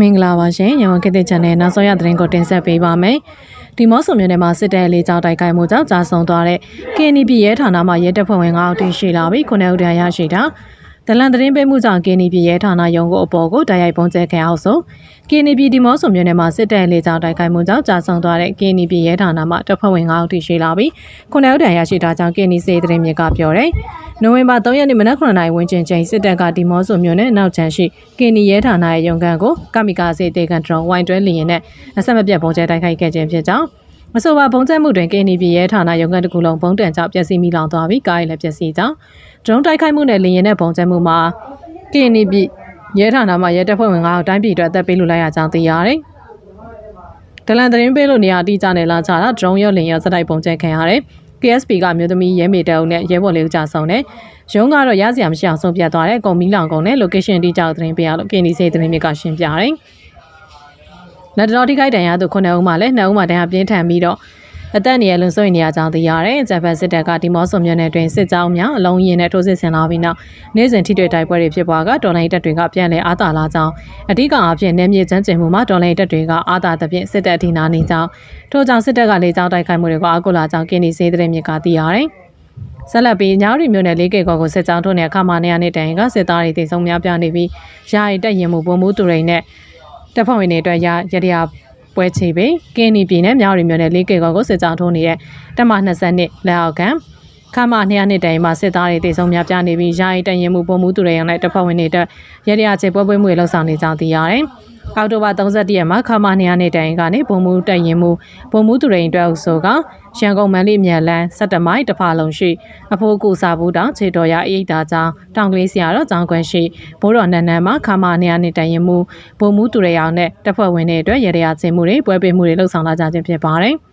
မင်္ဂလာပါရှင်ရန်ကုန်ခေတ်သစ် channel နောက်ဆုံးရသတင်းကိုတင်ဆက်ပေးပါမယ်ဒီမော့ဆိုမြို့နယ်မှာစစ်တပ်လေးကြောင်းတိုက်ခိုက်မှုကြောင့်ကြာဆုံးသွားတဲ့ KNP ရဲဌာနမှရဲတပ်ဖွဲ့ဝင်9ဦးတင်ရှိလာပြီးခုနှစ်ဦးတရားရရှိတာ ဒလန်သတင်းပေးမှုကြောင့် KNP ရဲဌာနရုံးကိုအပေါ်ကိုတိုက်ရိုက်ပုံကျဲခံအောင်ဆို KNP ဒီမော့ဆိုမြို့နယ်မှာစစ်တပ်လေးကြောင်းတိုက်ခိုက်မှုကြောင့်ကြာဆုံးသွားတဲ့ KNP ရဲဌာနမှတပ်ဖွဲ့ဝင်9ဦးတင်ရှိလာပြီးခုနှစ်ဦးတရားရရှိတာကြောင့် KNC သတင်းမြစ်ကပြောတယ်နိုဝင်ဘာ3ရက်နေ့မနက်9:00နာရီဝန်းကျင်ချိန်စစ်တပ်ကဒီမော့ဆိုမြို့နယ်နောက်ချမ်းရှိကင်နီရဲဌာနရဲ့ရုံကန်ကိုကမီကာစေတေကန်ဒရုန်းဝိုင်တွဲလီရင်နဲ့အဆက်မပြတ်ပုံကျဲတိုက်ခိုက်ခဲ့ခြင်းဖြစ်ကြောင်း မဆိုပါပုံကျဲမှုတွင်ကင်နီပြည်ရဲဌာနရုံကန်တစ်ခုလုံးပုံတန်ကြောင့်ပျက်စီးမိလောင်သွားပြီးကားရည်လည်းပျက်စီးကြောင်းဒရုန်းတိုက်ခိုက်မှုနဲ့လီရင်နဲ့ပုံကျဲမှုမှာကင်နီပြည်ရဲဌာနမှရဲတပ်ဖွဲ့ဝင်9ဦးတိုင်းပြည်အတွက်အသက်ပေးလူလိုက်ရကြောင်းသိရတယ်ဒလန်သတင်းပေးလို့နေရာအတိအကျနဲ့လာချတာဒရုန်းရောလင်ရောစတိုက်ပုံကျဲခံရတယ် KSP ကမြို့သမီးရဲမေတအုပ်နဲ့ရဲဘော်လေးဦးကြဆောင်တယ်။ရုံးကတော့ရစရာမရှိအောင်ဆုံးဖြတ်သွားတဲ့ကုံမီလောင်ကုံနဲ့ location အတိအကျကိုသတင်းပေးရလို့ KND စေသတင်းမြစ်ကရှင်းပြတယ်။ လက်တော်ထိခိုက်တန်ရသူ9ဦးမှလည်း2ဦးမှတန်ရပြင်းထန်ပြီးတော့အသက်နေရလွန်ဆွေးနေရကြောင်းသိရတယ်။ဂျပန်စစ်တပ်ကဒီမော့ဆိုမြို့နယ်တွင်စစ်ကြောင်းများအလုံးရင်နဲ့ထိုးစစ်ဆင်လာပြီးနောက်နေ့စဉ်ထိတွေ့တိုက်ပွဲတွေဖြစ်ပွားကတော်လိုင်းတပ်တွေကပြန်လည်အားတာလာကြောင်းအဓိကအဖြစ်နယ်မြေချမ်းကျင်မှုမှာတော်လိုင်းတပ်တွေကအားတာသဖြင့်စစ်တပ်အထိနာနေကြောင်းထို့ကြောင့်စစ်တပ်ကလေကြောင်းတိုက်ခိုက်မှုတွေကိုအားကိုလာကြောင်းကင်းဒီစေတဲ့မြစ်ကသိရတယ်။ဆက်လက်ပြီးညောင်ရီမြို့နယ်လေးကေကော်ကိုစစ်ကြောင်းထုတ်နေအခါမှာနေရတဲ့တိုင်ကစစ်သားတွေတိတ်ဆုံးများပြနေပြီးယာရီတက်ရင်မှုပုံမှုသူရိန်နဲ့ တပ်ဖွဲ့ဝင်တွေအတွက်ရရရပွဲချီပြီးကင်းနီပြည်နယ်မြောင်ရီမြို့နယ်လေးကေကော်ကိုစစ်ကြောင်းထုတ်နေတဲ့တပ်မ20နှစ်လက်အောက်ခံခါမ200နှစ်တိုင်မှာစစ်သားတွေတိတ်ဆုံးများပြနေပြီးယာရီတက်ရင်မှုပုံမှုသူရိန်နဲ့တပ်ဖွဲ့ဝင်တွေအတွက်ရရချေပွဲပွဲမှုတွေလှုပ်ဆောင်နေကြောင်းသိရတယ်။ အောက်တိုဘာ31ရက်မှာခမာနေရနေတိုင်ကနေဘုံမူတက်ရင်မူဘုံမူသူရိန်အတွက်ဆိုကရန်ကုန်မန္တလေးမြန်လန်း17မိုင်တဖာလုံးရှိအဖိုးကူစာဘူးတောင်ခြေတော်ရအိတ်တာကျောင်းတောင်ကလေးဆရာတော်ကျောင်းခွဲရှိဘိုးတော်နန်းနန်းမှာခမာနေရနေတိုင်ရင်မူဘုံမူသူရိန်အောင်နဲ့တပ်ဖွဲ့ဝင်တွေအတွက်ရရရချင်းမှုတွေပွဲပေးမှုတွေလှုပ်ဆောင်လာကြခြင်းဖြစ်ပါတယ်။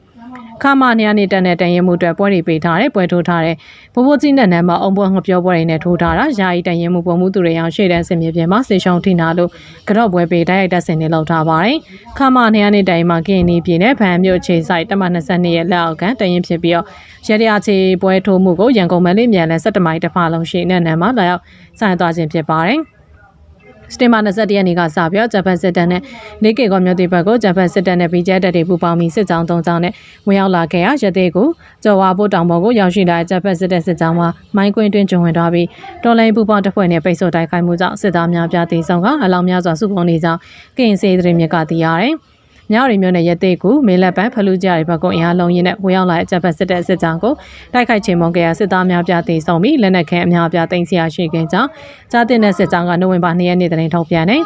ခမာနေရနေတက်တဲ့တန်ရင်မှုအတွက်ပွဲတွေပေးထားတယ်ပွဲထိုးထားတယ်ဘိုးဘိုးကြီးနဲ့နန်းမှာအုံပွဲငပြောပွဲတွေနဲ့ထိုးထားတာယာယီတန်ရင်မှုပုံမှုသူတွေအောင်ရှေ့တန်းစင်မြေပြင်မှာစေရှုံထိနာလို့ကြော့ပွဲပေးတိုက်ရိုက်တက်စင်နေလောက်ထားပါတယ်ခမာနေရနေတိုင်မှာကင်းနေပြည်နယ်ဗန်မြို့ခြေဆိုင်တမ22ရဲ့လက်အောက်ကန်တရင်ဖြစ်ပြီးတော့ရရချေပွဲထိုးမှုကိုရန်ကုန်မန္တလေးမြန်လန်17မိုင်တဖာလုံးရှိနေနန်းမှာလာရောက်ဆိုင်သွားခြင်းဖြစ်ပါတယ် စတင်မာ21ရက်နေ့ကစပြီးဂျပန်စစ်တပ်နဲ့နေကေကောမြို့တိဘက်ကိုဂျပန်စစ်တပ်နဲ့ BJD တပ်တွေပူးပေါင်းပြီးစစ်ကြောင်း၃ကြောင်းနဲ့ဝင်ရောက်လာခဲ့ရရသေးကိုကျော်ဝါဖို့တောင်ပေါ်ကိုရောက်ရှိလာဂျပန်စစ်တပ်စစ်ကြောင်းမှာမိုင်းကွင်းတွင်ကျုံဝင်သွားပြီးတော်လိုင်းပူပေါင်းတပ်ဖွဲ့နဲ့ပိတ်ဆို့တိုက်ခိုက်မှုကြောင့်စစ်သားများပြားသေဆုံးကအလောင်းများစွာစုပုံနေကြောင်းကရင်စေးသတင်းမြစ်ကသိရတယ်။ မြောက်ရီမြို့နယ်ရဲသေးကူမေလက်ပန်းဖလူကြရီဘက်ကအင်အားလုံးရင်းနဲ့ဝင်ရောက်လာတဲ့အကြပ်ဖက်စစ်တပ်စစ်ကြောင်းကိုတိုက်ခိုက်ချိန်မုံကြရစစ်သားများပြသိဆုံးပြီးလက်နက်ခဲအများပြသိမ်းဆရာရှိခဲ့ကြောင်းကြားတင်တဲ့စစ်ကြောင်းကနိုဝင်ဘာ2ရက်နေ့တင်ထုတ်ပြန်တယ်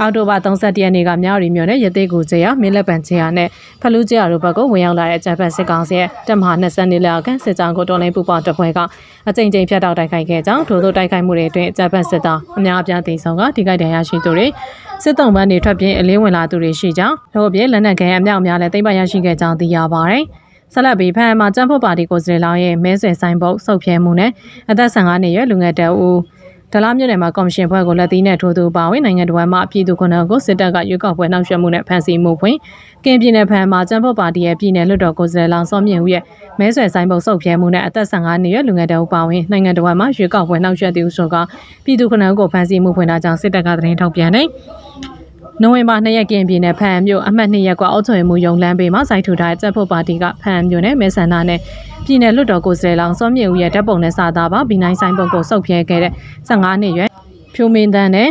အောက်တိုဘာ31ရက်နေ့ကမြောက်ရီမြို့နယ်ရသေးကူကျေရမင်းလက်ပံကျေရနဲ့ဖလူကျေရတို့ဘက်ကဝင်ရောက်လာတဲ့အကြံဖက်စစ်ကောင်စီရဲ့တပ်မဟာ20နှစ်လောက်ခန့်စစ်ကြောင်းကိုတော်လိုင်းပူပေါင်းတပ်ဖွဲ့ကအကြိမ်ကြိမ်ဖျက်တောက်တိုက်ခိုက်ခဲ့ကြောင်းထို့သောတိုက်ခိုက်မှုတွေအတွင်းအကြံဖက်စစ်သားအများအပြားသေဆုံးကထိခိုက်ဒဏ်ရာရှိသူတွေ စစ်တုံးပန်းတွေထွက်ပြေးအလင်းဝင်လာသူတွေရှိကြောင်းတို့အပြင်လက်နက်ခဲအမြောက်များလည်းသိမ်းပိုက်ရရှိခဲ့ကြောင်းသိရပါတယ်ဆက်လက်ပြီးဖန်မှာကျန်းဖို့ပါတီကိုယ်စားလှယ်လောင်းရဲ့မဲဆွယ်ဆိုင်ဘုတ်စုပ်ဖြဲမှုနဲ့အသက်15နှစ်ရွယ်လူငယ်တအူ ဒလားမြို့နယ်မှာကော်မရှင်ဖွဲ့ကိုလက်သီးနဲ့ထိုးသူပါဝင်နိုင်ငံတော်မှာပြည်သူခုနှစ်ကိုစစ်တပ်ကရွေးကောက်ပွဲနှောက်ယှက်မှုနဲ့ဖမ်းဆီးမှုဖွင့်ကင်ပြည်နယ်ဖန်မှာကျန်းဖို့ပါတီရဲ့ပြည်နယ်လွှတ်တော်ကိုယ်စားလှယ်လောင်းစောမြင့်ဦးရဲ့မဲဆွယ်ဆိုင်ဘုတ်စုပ်ဖြဲမှုနဲ့အသက်15နှစ်ရွယ်လူငယ်တအူပါဝင်နိုင်ငံတော်မှာရွေးကောက်ပွဲနှောက်ယှက်သူဆိုကပြည်သူခုနှစ်ကိုဖမ်းဆီးမှုဖွင့်တာကြောင့်စစ်တပ်ကသတင်းထုတ်ပြန်တယ် နိုဝင်ဘာ2ရက်ကင်ပြည်နယ်ဖန်မြို့အမှတ်2ရပ်ကွာအုပ်ချုပ်ရေးမှူးရုံလမ်းဘေးမှာစိုက်ထူထားတဲ့တပ်ဖို့ပါတီကဖန်မြို့နယ်မဲဆန္ဒနဲ့ပြည်နယ်လွှတ်တော်ကိုယ်စားလှယ်လောင်းစောမြင့်ဦးရဲ့တပ်ပုံနဲ့စာသားပါဘီနိုင်ဆိုင်ပုံကိုစုပ်ဖြဲခဲ့တဲ့15နှစ်ရွယ်ဖြိုးမင်းတန်းနဲ့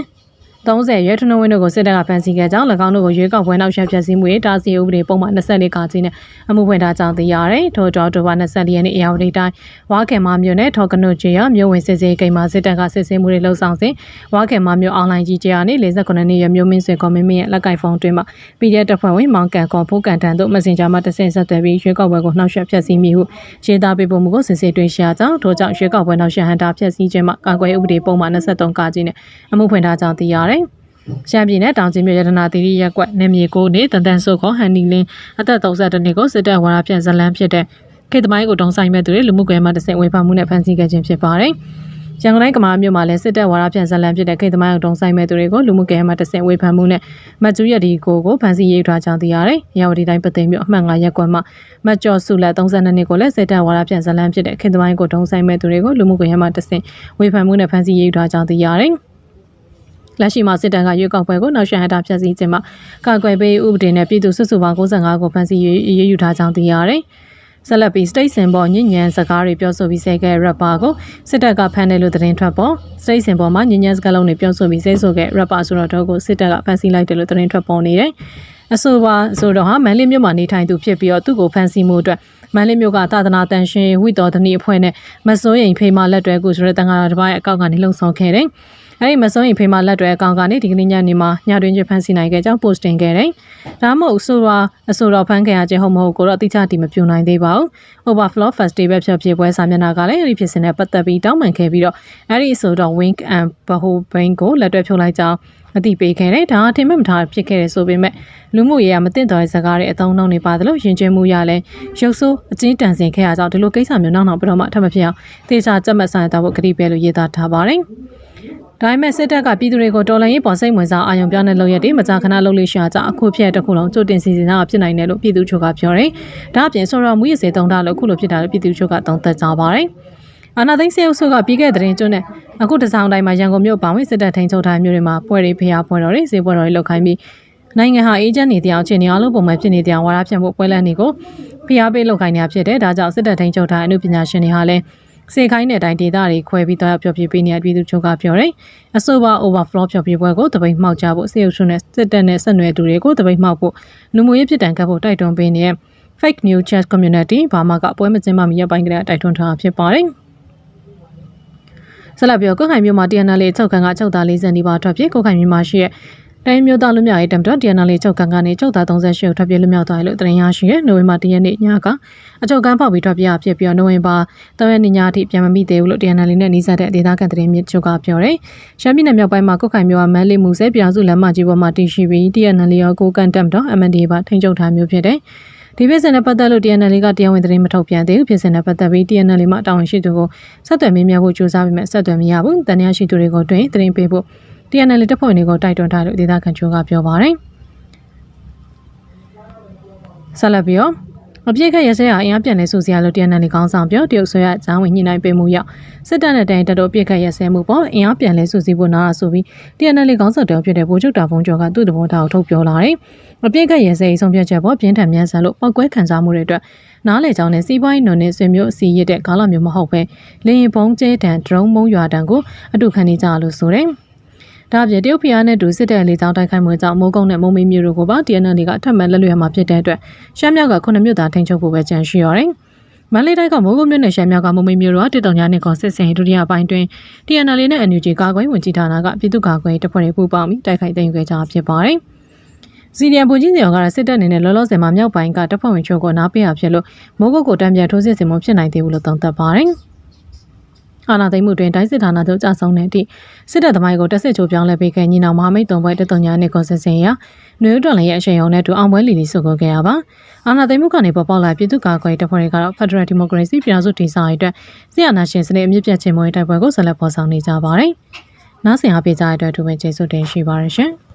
30ရဲထနဝင်းတို့ကိုစစ်တပ်ကဖမ်းဆီးခဲ့ကြောင်း၎င်းတို့ကိုရွေးကောက်ပွဲနောက်ဆက်ဖြတ်စည်းမှုရေးတာစီဥပဒေပုံမှန်24ကာကြီးနဲ့အမှုဖွင့်ထားကြောင်းသိရတယ်။ထို့ကြောင့်တိုဘာ24ရက်နေ့အရာဝတီတိုင်းဝါခင်မမြို့နယ်ထော်ကနုချေရမြို့ဝင်စစ်စေးကိန်းမှာစစ်တပ်ကစစ်ဆေးမှုတွေလှုပ်ဆောင်စဉ်ဝါခင်မမြို့အွန်လိုင်းကြီးကျရာနေ49နှစ်ရမြို့မင်းဆွေကော်မင်းမင်းရဲ့လက်ကင်ဖုန်းတွင်မှာ PDF တပ်ဖွဲ့ဝင်မောင်ကန်ကော်ဖိုးကန်တန်တို့ Messenger မှာတဆင့်ဆက်သွယ်ပြီးရွေးကောက်ပွဲကိုနှောက်ယှက်ဖျက်ဆီးမိဟုရေးသားပေးပို့မှုကိုစစ်ဆေးတွေ့ရှိရကြောင်းထို့ကြောင့်ရွေးကောက်ပွဲနှောက်ယှက်ဟန်တာဖျက်ဆီးခြင်းမှာကာကွယ်ဥပဒေပုံမှန်23ကာကြီးနဲ့အမှုဖွင့်ထားကြောင်းသိရတယ်။ ရှမ်းပြည်နယ်တောင်ကြီးမြို့ရတနာသီရိရက်ကွက်နေမြေကိုနေတန်တန်ဆုခေါ်ဟန်နီလင်းအသက်32နှစ်ကိုစစ်တပ်ဝါရဖြန့်ဇလန်းဖြစ်တဲ့ခေတ်သမိုင်းကိုတုံးဆိုင်မဲ့သူတွေလူမှုကွယ်မှာတဆင့်ဝေဖန်မှုနဲ့ဖမ်းဆီးခဲ့ခြင်းဖြစ်ပါတယ်။ရန်ကုန်တိုင်းကမာမြို့မှာလည်းစစ်တပ်ဝါရဖြန့်ဇလန်းဖြစ်တဲ့ခေတ်သမိုင်းကိုတုံးဆိုင်မဲ့သူတွေကိုလူမှုကွယ်မှာတဆင့်ဝေဖန်မှုနဲ့မတ်ကျူရဒီကိုကိုဖမ်းဆီးရေးထားကြောင်းသိရတယ်။ရဝတီတိုင်းပသိမ်မြို့အမှတ်9ရပ်ကွက်မှာမတ်ကျော်စုလက်32နှစ်ကိုလည်းစစ်တပ်ဝါရဖြန့်ဇလန်းဖြစ်တဲ့ခေတ်သမိုင်းကိုတုံးဆိုင်မဲ့သူတွေကိုလူမှုကွယ်မှာတဆင့်ဝေဖန်မှုနဲ့ဖမ်းဆီးရေးထားကြောင်းသိရတယ်။ လက်ရှိမှာစစ်တပ်ကရွေးကောက်ပွဲကိုနောက်ရှန်ဟတာဖျက်ဆီးခြင်းမှာကာကွယ်ပေးဥပဒေနဲ့ပြည်သူစုစုပေါင်း65ကိုဖမ်းဆီးရေးယူထားကြောင်းသိရတယ်။ဆက်လက်ပြီး state စင်ပေါ်ညဉ့်ညံစကားတွေပြောဆိုပြီးဆဲခဲ့ rapper ကိုစစ်တပ်ကဖမ်းတယ်လို့သတင်းထွက်ပေါ် state စင်ပေါ်မှာညဉ့်ညံစကားလုံးတွေပြောဆိုပြီးဆဲဆိုခဲ့ rapper ဆိုတော့တော့ကိုစစ်တပ်ကဖမ်းဆီးလိုက်တယ်လို့သတင်းထွက်ပေါ်နေတယ်။အဆိုပါဆိုတော့ဟာမန်လေးမြို့မှာနေထိုင်သူဖြစ်ပြီးတော့သူ့ကိုဖမ်းဆီးမှုအတွက်မန်လေးမြို့ကသာသနာတန်ရှင်ဝိတော်သနီအဖွဲ့နဲ့မစိုးရင်ဖေးမလက်တွဲကိုဆိုတဲ့တန်ခါတော်တစ်ပိုင်းအကောက်ကနေလှုံ့ဆော်ခဲ့တယ်။ အဲဒီမစိုးရင်ဖေးမလက်တွဲအကောက်ကနေဒီကနေ့ညနေမှာညတွင်ကျဖမ်းဆီးနိုင်ခဲ့ကြောင်း post တင်ခဲ့တယ်။ဒါမှမဟုတ်ဆိုတော့အဆိုတော်ဖမ်းခဲ့ရခြင်းဟုတ်မဟုတ်ကိုတော့တိကျတည်မပြနိုင်သေးပါဘူး။ Overflow Festival ဖြတ်ဖြစ်ပွဲစာမျက်နှာကလည်းအဲဒီဖြစ်စဉ်နဲ့ပတ်သက်ပြီးတောင်းပန်ခဲ့ပြီးတော့အဲဒီအဆိုတော် Wink and Baho Brain ကိုလက်တွဲဖြုတ်လိုက်ကြောင်းအသိပေးခဲ့တယ်။ဒါအထင်မှတ်မထားဖြစ်ခဲ့တယ်ဆိုပေမဲ့လူမှုရေးကမသိတော်တဲ့ဇာတ်ကားတွေအသုံးအနှုန်းတွေပါတယ်လို့ယဉ်ကျေးမှုရလဲရုပ်ဆိုးအကျဉ်းတန်ဆင်ခဲ့ရကြောင်းဒီလိုကိစ္စမျိုးနောက်နောက်ပြတော့မှထပ်မဖြစ်အောင်သေချာကြက်မှတ်ဆိုင်တော့ဖို့ကတိပေးလို့ရေးသားထားပါတယ်။ ဒါပေမဲ့စစ်တပ်ကပြည်သူတွေကိုတော်လှန်ရေးပေါ်စိတ်ဝင်စားအာရုံပြောင်းတဲ့လုပ်ရက်တွေမကြာခဏလုပ်လို့ရှိကြအခုဖြစ်တဲ့တစ်ခုလုံးကြိုတင်စီစဉ်တာဖြစ်နိုင်တယ်လို့ပြည်သူချုပ်ကပြောတယ်။ဒါအပြင်ဆော်ရမူရစေတုံးတာလို့အခုလိုဖြစ်တာလို့ပြည်သူချုပ်ကသုံးသပ်ကြပါတယ်။အာနာသိန်းစေအုပ်စုကပြီးခဲ့တဲ့တဲ့တွန်းနဲ့အခုတစောင်းတိုင်းမှာရန်ကုန်မြို့ပါဝင်စစ်တပ်ထိန်းချုပ်ထားမျိုးတွေမှာပွဲတွေဖျားပွဲတော်တွေဈေးပွဲတော်တွေလုပ်ခိုင်းပြီးနိုင်ငံဟာအေဂျင့်နေတဲ့အချိန်တွေအလုံးပုံမှန်ဖြစ်နေတဲ့အဝါဒဖြန့်ဖို့ပွဲလန့်တွေကိုဖျားပေးလုပ်ခိုင်းနေတာဖြစ်တယ်။ဒါကြောင့်စစ်တပ်ထိန်းချုပ်ထားအမှုပညာရှင်တွေဟာလည်း စေခိုင်းတဲ့အတိုင်းဒေတာတွေခွဲပြီးတော့ပြောပြပေးနေတဲ့ပြည်သူချုပ်ကပြောတယ်။အဆိုပါ overflow ပြောပြပွဲကိုတပိတ်မှောက်ကြဖို့စေအုပ်စုနဲ့စစ်တပ်နဲ့ဆက်နွယ်သူတွေကိုတပိတ်မှောက်ဖို့လူမှုရေးဖြစ်တန်ကပ်ဖို့တိုက်တွန်းပေးနေတဲ့ fake news chat community ဘာမှကပွဲမကျင်းပမီရပိုင်းကလေးတိုက်တွန်းထားဖြစ်ပါတယ်။ဆက်လက်ပြောကိုခိုင်မြို့မှာ TNL ချုပ်ကန်ကချုပ်သား40နီးပါးထွက်ပြေးကိုခိုင်မြို့မှာရှိတဲ့ တိုင်းမျိုးသားလူမျိုးရေးတမ်တော့ TNL ချုပ်ကန်ကနေချုပ်သား38ကိုထွက်ပြေးလူမျိုးသွားတယ်လို့သတင်းရရှိရဲနိုဝင်ဘာ10ရက်နေ့ညကအချုပ်ကန်ပေါက်ပြီးထွက်ပြေးရဖြစ်ပြီးတော့နိုဝင်ဘာ3ရက်နေ့ညအထိပြန်မမိသေးဘူးလို့ TNL နဲ့နှီးစပ်တဲ့ဒေသခံသတင်းမြစ်ချုပ်ကပြောတယ်။ရှမ်းပြည်နယ်မြောက်ပိုင်းမှာကိုခိုင်မြို့ကမန်းလေးမှုစဲပြည်အောင်စုလမ်းမကြီးပေါ်မှာတည်ရှိပြီး TNL ရောကိုကန်တမ်တော့ MND ပါထိန်းချုပ်ထားမျိုးဖြစ်တယ်။ဒီဖြစ်စဉ်နဲ့ပတ်သက်လို့ TNL ကတရားဝင်သတင်းမထုတ်ပြန်သေးဘူးဖြစ်စဉ်နဲ့ပတ်သက်ပြီး TNL မှတာဝန်ရှိသူကိုဆက်သွယ်မေးမြန်းဖို့ကြိုးစားပေမဲ့ဆက်သွယ်မရဘူးတန်ရာရှိသူတွေကိုတွင်သတင်းပေးဖို့ TNL တပ်ဖွဲ့တွေကိုတိုက်တွန်းထားလို့ဒေသခံချိုးကပြောပါတယ်ဆက်လက်ပြီးတော့အပြည့်ခက်ရစဲဟာအင်အားပြန်လဲဆိုစရာလို့ TNL ကောင်းဆောင်ပြောတရုတ်ဆွဲရအကြောင်းဝင်ညှိနှိုင်းပေးမှုရောက်စစ်တပ်နဲ့တိုင်တတော်အပြည့်ခက်ရစဲမှုပေါ်အင်အားပြန်လဲဆိုစီဖို့နားရဆိုပြီး TNL ကောင်းဆောင်တော်ဖြစ်တဲ့ဗိုလ်ချုပ်တာဖုံကျော်ကသူ့တဘောထားကိုထုတ်ပြောလာတယ်။အပြည့်ခက်ရစဲအဆုံးဖြတ်ချက်ပေါ်ပြင်းထန်မြန်ဆန်လို့ပောက်ကွဲခံစားမှုတွေအတွက်နားလေကြောင်းနဲ့စီးပွားရေးနုံနဲ့ဆွေမျိုးအစီရတဲ့ကာလမျိုးမဟုတ်ပဲလေရင်ပုံးကျဲတံဒရုန်းမုံရွာတံကိုအတူခံနေကြလို့ဆိုတယ်။ ဒါအပြင်တရုတ်ဖျားနဲ့တူစစ်တဲ့လေကြောင်းတိုက်ခိုက်မှုကြောင့်မိုးကုန်းနဲ့မုံမီမျိုးတို့ကိုပါ TNL ကအထက်မှန်လက်လွှဲမှာဖြစ်တဲ့အတွက်ရှမ်းမြောက်ကခုနှစ်မြို့သားထိန်းချုပ်ဖို့ပဲကြံရှိရတယ်။မန္တလေးတိုင်းကမိုးကုန်းမြို့နယ်ရှမ်းမြောက်ကမုံမီမျိုးတို့ကတစ်တောင်ညာနဲ့ကောစစ်စင်ဒုတိယပိုင်းတွင် TNL နဲ့ NUG ကာကွယ်ဝင်ကြီးဌာနကပြည်သူ့ကာကွယ်တပ်ဖွဲ့တွေပူးပေါင်းပြီးတိုက်ခိုက်သိမ်းယူခဲ့ကြဖြစ်ပါတယ်။စီဒီအန်ပူကြီးစီအောင်ကတော့စစ်တပ်အနေနဲ့လောလောဆယ်မှာမြောက်ပိုင်းကတပ်ဖွဲ့ဝင်ချို့ကိုနားပေးရဖြစ်လို့မိုးကုတ်ကိုတံပြန်ထိုးစစ်ဆင်မှုဖြစ်နိုင်သေးဘူးလို့သုံးသပ်ပါတယ်။ အာဏာသိမ်းမှုတွင်တိုင်းစစ်ဌာနတို့ကြာဆုံးတဲ့အထိစစ်တပ်သမိုင်းကိုတက်စစ်ချိုးပြောင်းလဲပေးခဲ့ညီနောင်မဟာမိတ်တုံပွဲတတုံညာနဲ့ကွန်ဆင်စင်ရာနွေဦးတော်လည်းရဲ့အရှိန်အဟုန်နဲ့တူအောင်ပွဲလီလီစုကိုခဲ့ရပါအာဏာသိမ်းမှုကနေပေါ်ပေါက်လာပြည်သူ့ကာကွယ်တပ်ဖွဲ့တွေကတော့ Federal Democracy ပြည်ထောင်စုတည်ဆောက်ရေးအတွက်စစ်အာဏာရှင်စနစ်အမြင့်ပြတ်ခြင်းမွေးတိုက်ပွဲကိုဆက်လက်ဖော်ဆောင်နေကြပါတယ်။နောက်ဆင်အားပေးကြတဲ့အတွက်တူဝင်ကျေးဇူးတင်ရှိပါရရှင်။